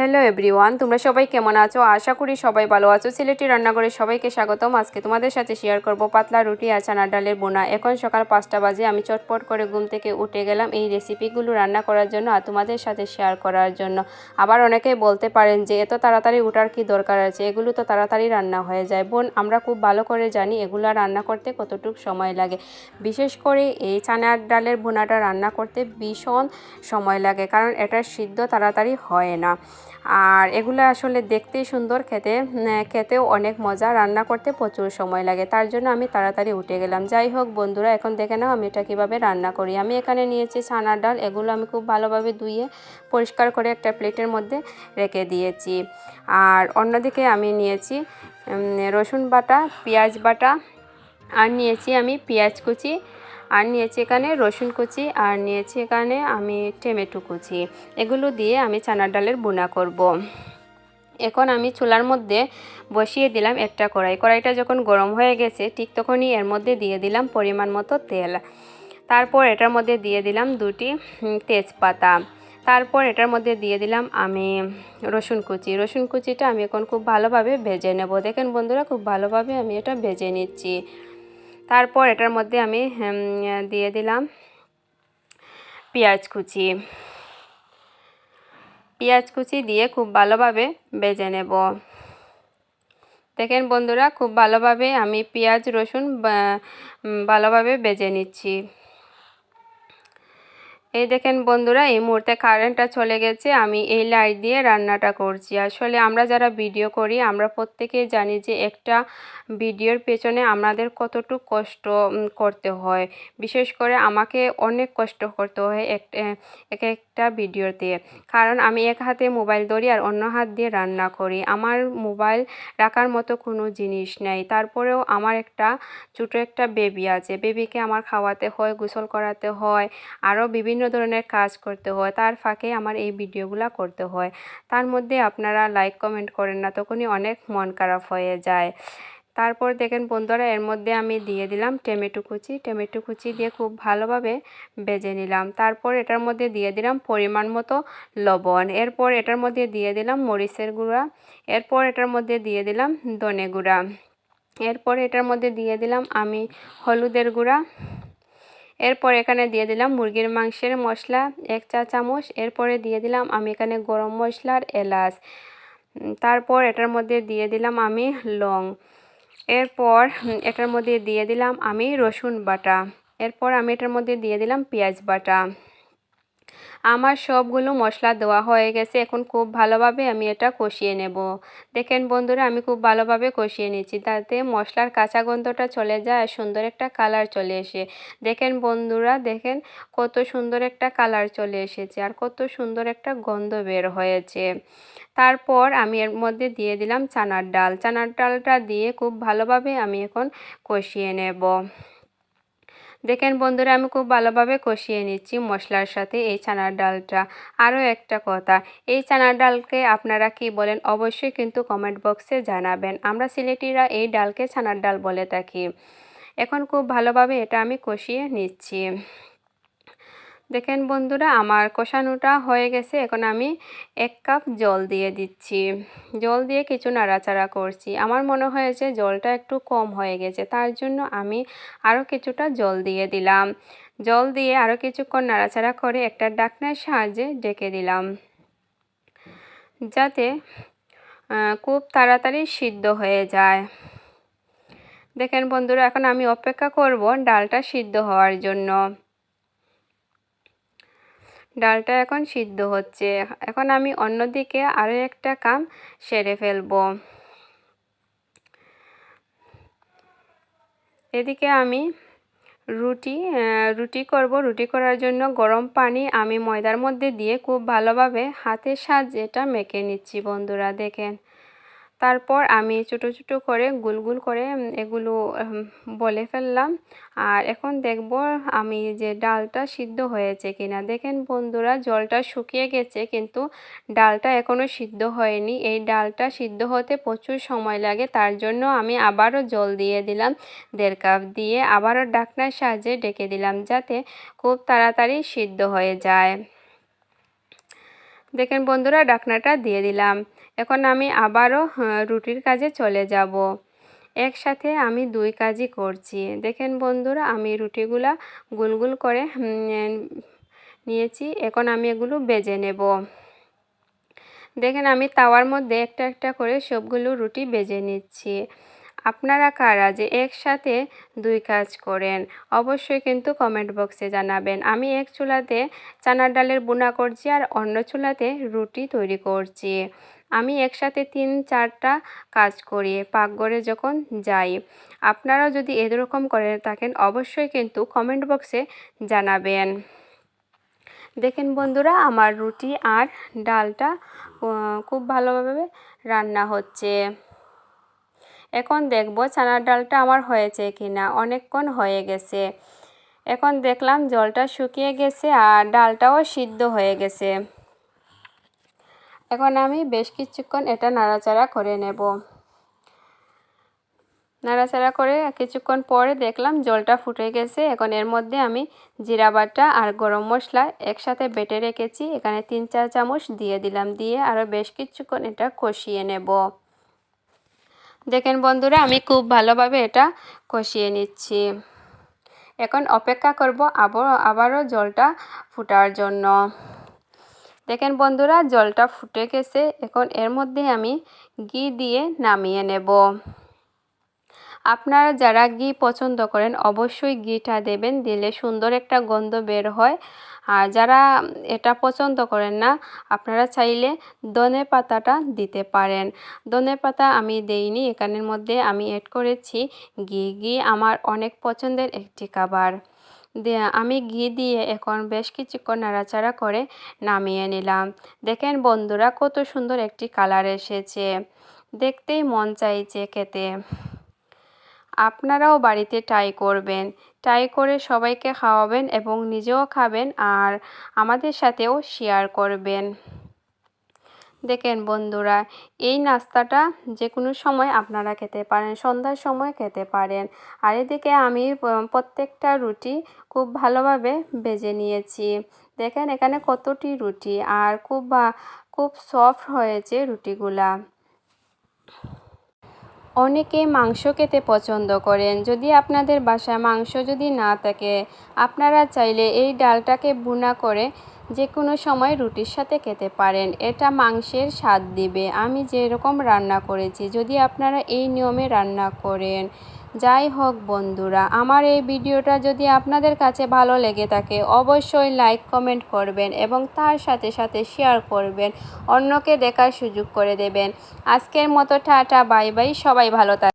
Hello everyone, তোমরা সবাই কেমন আছো? আশা করি সবাই ভালো আছো। সিলেটি রান্নাঘরে সবাইকে স্বাগতম। আজকে তোমাদের সাথে শেয়ার করব পাতলা রুটি আর চানার ডালের বোনা। এখন সকাল পাঁচটা বাজে, আমি চটপট করে ঘুম থেকে উঠে গেলাম এই রেসিপিগুলো রান্না করার জন্য আর তোমাদের সাথে শেয়ার করার জন্য। আবার অনেকেই বলতে পারেন যে, এত তাড়াতাড়ি উঠার কি দরকার আছে? এগুলো তো তাড়াতাড়ি রান্না হয়ে যায়। বোন, আমরা খুব ভালো করে জানি এগুলো রান্না করতে কতটুকু সময় লাগে। বিশেষ করে এই চানার ডালের বোনাটা রান্না করতে ভীষণ সময় লাগে, কারণ এটা সিদ্ধ তাড়াতাড়ি হয় না। আর এগুলো আসলে দেখতেই সুন্দর খেতে খেতেও অনেক মজা, রান্না করতে প্রচুর সময় লাগে। তার জন্য আমি তাড়াতাড়ি উঠে গেলাম। যাই হোক বন্ধুরা, এখন দেখে নাও আমি এটা কীভাবে রান্না করি। আমি এখানে নিয়েছি ছানার ডাল, এগুলো আমি খুব ভালোভাবে ধুয়ে পরিষ্কার করে একটা প্লেটের মধ্যে রেখে দিয়েছি। আর অন্যদিকে আমি নিয়েছি রসুন বাটা, পেঁয়াজ বাটা, আর নিয়েছি আমি পেঁয়াজ কুচি আর নিয়েছি এখানে রসুন কুচি, আর নিয়েছি এখানে আমি টমেটো কুচি। এগুলো দিয়ে আমি চানার ডালের বোনা করব। এখন আমি চুলার মধ্যে বসিয়ে দিলাম একটা কড়াই। কড়াইটা যখন গরম হয়ে গেছে, ঠিক তখনই এর মধ্যে দিয়ে দিলাম পরিমাণ মতো তেল। তারপর এটার মধ্যে দিয়ে দিলাম দুটি তেজপাতা। তারপর এটার মধ্যে দিয়ে দিলাম আমি রসুন কুচি। রসুন কুচিটা আমি এখন খুব ভালোভাবে ভেজে নেব। দেখেন বন্ধুরা, খুব ভালোভাবে আমি এটা ভেজে নিচ্ছি। তারপর এটার মধ্যে আমি দিয়ে দিলাম পেঁয়াজ কুচি। পেঁয়াজ কুচি দিয়ে খুব ভালোভাবে বেজে নেব। দেখেন বন্ধুরা, খুব ভালোভাবে আমি পেঁয়াজ, রসুন ভালোভাবে বেজে নিচ্ছি। এই দেখেন বন্ধুরা, এই মুহূর্তে কারেন্টটা চলে গেছে, আমি এই লাইট দিয়ে রান্নাটা করছি। আসলে আমরা যারা ভিডিও করি, আমরা প্রত্যেকেই জানি যে একটা ভিডিওর পেছনে আমাদের কতটুকু কষ্ট করতে হয়। বিশেষ করে আমাকে অনেক কষ্ট করতে হয় এক এক একটা ভিডিওতে কারণ আমি এক হাতে মোবাইল ধরি আর অন্য হাত দিয়ে রান্না করি। আমার মোবাইল রাখার মতো কোনো জিনিস নেই। তারপরেও আমার একটা ছোটো একটা বেবি আছে। বেবিকে আমার খাওয়াতে হয়, গোসল করাতে হয়। আরও বিভিন্ন বিভিন্ন ধরনের কাজ করতে হয়, তার ফাঁকে আমার এই ভিডিওগুলো করতে হয়। তার মধ্যে আপনারা লাইক কমেন্ট করেন না, তখনই অনেক মন খারাপ হয়ে যায়। তারপর দেখেন বন্ধুরা, এর মধ্যে আমি দিয়ে দিলাম টমেটো কুচি। টমেটো কুচি দিয়ে খুব ভালোভাবে বেজে নিলাম। তারপর এটার মধ্যে দিয়ে দিলাম পরিমাণ মতো লবণ। এরপর এটার মধ্যে দিয়ে দিলাম মরিচের গুঁড়া। এরপর এটার মধ্যে দিয়ে দিলাম ধনে গুঁড়া। এরপর এটার মধ্যে দিয়ে দিলাম আমি হলুদের গুঁড়া। এরপর এখানে দিয়ে দিলাম মুরগির মাংসের মশলা এক চা চামচ। এরপরে দিয়ে দিলাম আমি এখানে গরম মশলার এলাচ। তারপর এটার মধ্যে দিয়ে দিলাম আমি লং। এরপর এটার মধ্যে দিয়ে দিলাম আমি রসুন বাটা। এরপর আমি এটার মধ্যে দিয়ে দিলাম পেঁয়াজ বাটা। আমার সবগুলো মশলা দেওয়া হয়ে গেছে। এখন খুব ভালোভাবে আমি এটা কষিয়ে নেব। দেখেন বন্ধুরা, আমি খুব ভালোভাবে কষিয়ে নিচ্ছি। তাতে মশলার কাঁচা গন্ধটা চলে যায়, সুন্দর একটা কালার চলে এসে। দেখেন বন্ধুরা, দেখেন কত সুন্দর একটা কালার চলে এসেছে আর কত সুন্দর একটা গন্ধ বের হয়েছে। তারপর আমি এর মধ্যে দিয়ে দিলাম চানার ডাল। চানার ডালটা দিয়ে খুব ভালোভাবে আমি এখন কষিয়ে নেব। দেখেন বন্ধুরা, আমি খুব ভালোভাবে কষিয়ে নিচ্ছি মশলার সাথে এই চানার ডালটা। আরও একটা কথা, এই চানার ডালকে আপনারা কি বলেন অবশ্যই কিন্তু কমেন্ট বক্সে জানাবেন। আমরা সিলেটিরা এই ডালকে চানার ডাল বলে থাকি। এখন খুব ভালোভাবে এটা আমি কষিয়ে নিচ্ছি। দেখেন বন্ধুরা, আমার কষানোটা হয়ে গেছে। এখন আমি এক কাপ জল দিয়ে দিচ্ছি। জল দিয়ে কিছু নাড়াচাড়া করছি। আমার মনে হয়েছে জলটা একটু কম হয়ে গেছে, তার জন্য আমি আরও কিছুটা জল দিয়ে দিলাম। জল দিয়ে আরও কিছুক্ষণ নাড়াচাড়া করে একটা ডাকনার সাহায্যে ডেকে দিলাম। যাতে খুব তাড়াতাড়ি সিদ্ধ হয়ে যায়। দেখেন বন্ধুরা, এখন আমি অপেক্ষা করব ডালটা সিদ্ধ হওয়ার জন্য। ডালটা এখন সিদ্ধ হচ্ছে। এখন আমি অন্যদিকে আরও একটা কাম সেরে ফেলব। এদিকে আমি রুটি রুটি করব। রুটি করার জন্য গরম পানি আমি ময়দার মধ্যে দিয়ে খুব ভালোভাবে হাতের সাহায্যে এটা মেখে নিচ্ছি বন্ধুরা, দেখেন। তারপর আমি ছোটো ছোটো করে গুলগুল করে এগুলো বলে ফেললাম। আর এখন দেখব আমি যে ডালটা সিদ্ধ হয়েছে কিনা। দেখেন বন্ধুরা, জলটা শুকিয়ে গেছে কিন্তু ডালটা এখনও সিদ্ধ হয়নি। এই ডালটা সিদ্ধ হতে প্রচুর সময় লাগে, তার জন্য আমি আবারও জল দিয়ে দিলাম। দেড় কাপ দিয়ে আবারও ডাকনার সাহায্যে ডেকে দিলাম যাতে খুব তাড়াতাড়ি সিদ্ধ হয়ে যায়। দেখেন বন্ধুরা, ডাকনাটা দিয়ে দিলাম। এখন আমি আবারও হ্যাঁ, রুটির কাজে চলে যাব। একসাথে আমি দুই কাজই করছি। দেখেন বন্ধুরা আমি রুটিগুলা গুল গুল করে নিয়েছি। এখন আমি এগুলো বেজে নেব। দেখেন আমি তাওয়ার মধ্যে একটা একটা করে সবগুলো রুটি বেজে নিচ্ছি। আপনারা কারা যে একসাথে দুই কাজ করেন অবশ্যই কিন্তু কমেন্ট বক্সে জানাবেন। আমি এক চুলাতে চানার ডালের বুনা করছি আর অন্য চুলাতে রুটি তৈরি করছি। আমি একসাথে তিন চারটা কাজ করি, পাকঘরে যখন যাই। আপনারাও যদি এরকম করে থাকেন, অবশ্যই কিন্তু কমেন্ট বক্সে জানাবেন। দেখেন বন্ধুরা, আমার রুটি আর ডালটা খুব ভালোভাবে রান্না হচ্ছে। এখন দেখব চানার ডালটা আমার হয়েছে কি না অনেকক্ষণ হয়ে গেছে। এখন দেখলাম জলটা শুকিয়ে গেছে আর ডালটাও সিদ্ধ হয়ে গেছে। এখন আমি বেশ কিছুক্ষণ এটা নাড়াচাড়া করে নেব। নাড়াচাড়া করে কিছুক্ষণ পরে দেখলাম জলটা ফুটে গেছে। এখন এর মধ্যে আমি জিরা বাটা আর গরম মশলা একসাথে বেটে রেখেছি। এখানে তিন, চার চামচ দিয়ে দিলাম। দিয়ে আরও বেশ কিছুক্ষণ এটা কষিয়ে নেব। দেখেন বন্ধুরা, আমি খুব ভালোভাবে এটা কষিয়ে নিচ্ছি। এখন অপেক্ষা করব আবার আবারও জলটা ফুটার জন্য। দেখেন বন্ধুরা, জলটা ফুটে গেছে। এখন এর মধ্যে আমি ঘি দিয়ে নামিয়ে নেব। আপনারা যারা ঘি পছন্দ করেন, অবশ্যই ঘিটা দেবেন, দিলে সুন্দর একটা গন্ধ বের হয়। আর যারা এটা পছন্দ করেন না, আপনারা চাইলে ধনে পাতাটা দিতে পারেন। ধনে পাতা আমি দেইনি, এখানের মধ্যে আমি এড করেছি ঘি। ঘি আমার অনেক পছন্দের একটি খাবার। আমি ঘি দিয়ে এখন বেশ কিছুক্ষণ নাড়াচাড়া করে নামিয়ে নিলাম। দেখেন বন্ধুরা, কত সুন্দর একটি কালার এসেছে। দেখতেই মন চাইছে খেতে। আপনারাও বাড়িতে ট্রাই করবেন। ট্রাই করে সবাইকে খাওয়াবেন এবং নিজেও খাবেন আর আমাদের সাথেও শেয়ার করবেন। দেখেন বন্ধুরা, এই নাস্তাটা যে কোনো সময় আপনারা খেতে পারেন, সন্ধ্যার সময় খেতে পারেন। আর এদিকে আমি প্রত্যেকটা রুটি খুব ভালোভাবে বেজে নিয়েছি। দেখেন এখানে কতটি রুটি আর খুব খুব সফট হয়েছে রুটিগুলা। অনেকে মাংস খেতে পছন্দ করেন। যদি আপনাদের বাসায় মাংস যদি না থাকে, আপনারা চাইলে এই ডালটাকে বুনা করে যে কোনো সময় রুটির সাথে খেতে পারেন। এটা মাংসের স্বাদ দিবে। আমি যেরকম রান্না করেছি, যদি আপনারা এই নিয়মে রান্না করেন, যাই হোক বন্ধুরা, আমার এই ভিডিওটা যদি আপনাদের কাছে ভালো লেগে থাকে, অবশ্যই লাইক, কমেন্ট করবেন এবং তার সাথে সাথে শেয়ার করবেন। অন্যকে দেখার সুযোগ করে দেবেন। আজকের মতো টাটা, বাই বাই, সবাই ভালো থাকবে